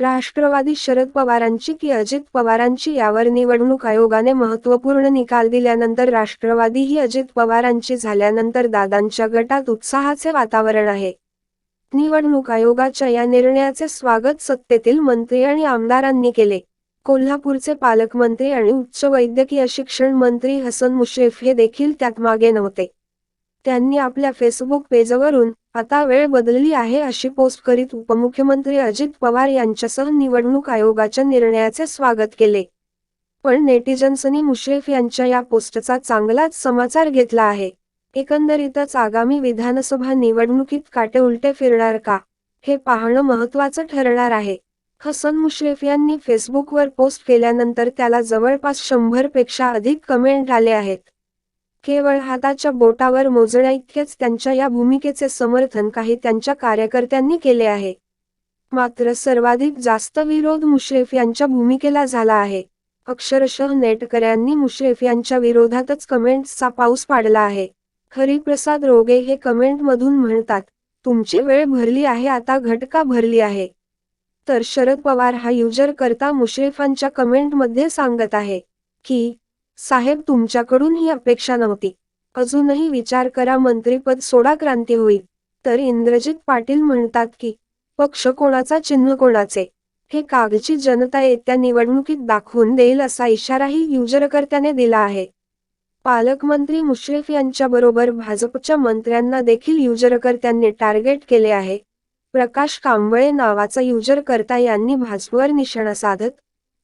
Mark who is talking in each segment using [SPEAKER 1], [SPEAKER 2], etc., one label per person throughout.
[SPEAKER 1] राष्ट्रवादी शरद पवारांची की अजित पवारांची यावर निवडणूक आयोगाने महत्त्वपूर्ण निकाल दिल्यानंतर राष्ट्रवादी ही अजित पवारांची झाल्यानंतर दादांच्या गटात उत्साहाचे वातावरण आहे. निवडणूक आयोगाच्या या निर्णयाचे स्वागत सत्तेतील मंत्री आणि आमदारांनी केले. कोल्हापूरचे पालकमंत्री आणि उच्च वैद्यकीय शिक्षण मंत्री हसन मुश्रीफ हे देखील त्यात मागे नव्हते. त्यांनी आपल्या फेसबुक पेजवरून आता वेळ बदलली आहे अशी पोस्ट करीत उपमुख्यमंत्री अजित पवार यांच्यासह निवडणूक आयोगाच्या निर्णयाचे स्वागत केले. पण नेटिझन्सनी मुश्रीफ यांच्या या पोस्टचा चांगलाच समाचार घेतला आहे. एकंदरीतच आगामी विधानसभा निवडणुकीत काटे उलटे फिरणार का? हे पाहणं महत्त्वाचं ठरणार आहे. हसन मुश्रीफ यांनी फेसबुकवर पोस्ट केल्यानंतर त्याला जवळपास शंभरपेक्षा अधिक कमेंट आले आहेत. केवळ हाताच्या बोटावर मोजण्या इतकेच त्यांच्या या भूमिकेचे समर्थन काही त्यांच्या कार्यकर्त्यांनी केले आहे. मात्र सर्वाधिक जास्त विरोध मुश्रीफ यांच्या भूमिकेला झाला आहे. अक्षरशः नेटकऱ्यांनी मुश्रीफ यांच्या विरोधातच कमेंट्सचा पाऊस पाडला आहे. हरिप्रसाद रोगे हे कमेंटमधून म्हणतात तुमची वेळ भरली आहे आता घटका भरली आहे तर शरद पवार हा युजर करता मुश्रीफांच्या कमेंटमध्ये सांगत आहे की साहेब तुमच्याकडून ही अपेक्षा नव्हती. अजूनही विचार करा मंत्रीपद सोडा क्रांती होईल. तर इंद्रजित पाटील म्हणतात की पक्ष कोणाचा चिन्ह कोणाचे? हे कागची जनता येत्या निवडणुकीत दाखवून देईल असा इशाराही युजरकर्त्याने दिला आहे. पालकमंत्री मुश्रीफ यांच्याबरोबर भाजपच्या मंत्र्यांना देखील युजरकर्त्यांनी टार्गेट केले आहे. प्रकाश कांबळे नावाचा युजरकर्ता यांनी भाजपवर निशाणा साधत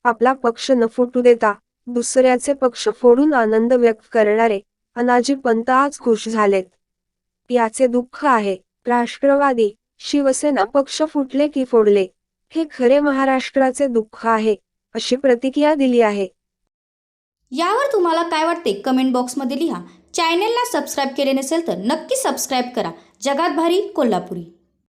[SPEAKER 1] आपला पक्ष न फुटू देता दुसऱ्याचे पक्ष फोडून आनंद व्यक्त करणारे अनाजी पंत आज खुश झालेत. याचे दुःख आहे राष्ट्रवादी शिवसेना पक्ष फुटले की फोडले. हे खरे महाराष्ट्राचे दुःख आहे अशी प्रतिक्रिया दिली आहे.
[SPEAKER 2] यावर तुम्हाला काय वाटते कमेंट बॉक्समध्ये लिहा. चॅनेलला सबस्क्राईब केले नसेल तर नक्की सबस्क्राईब करा. जगात भारी कोल्हापुरी.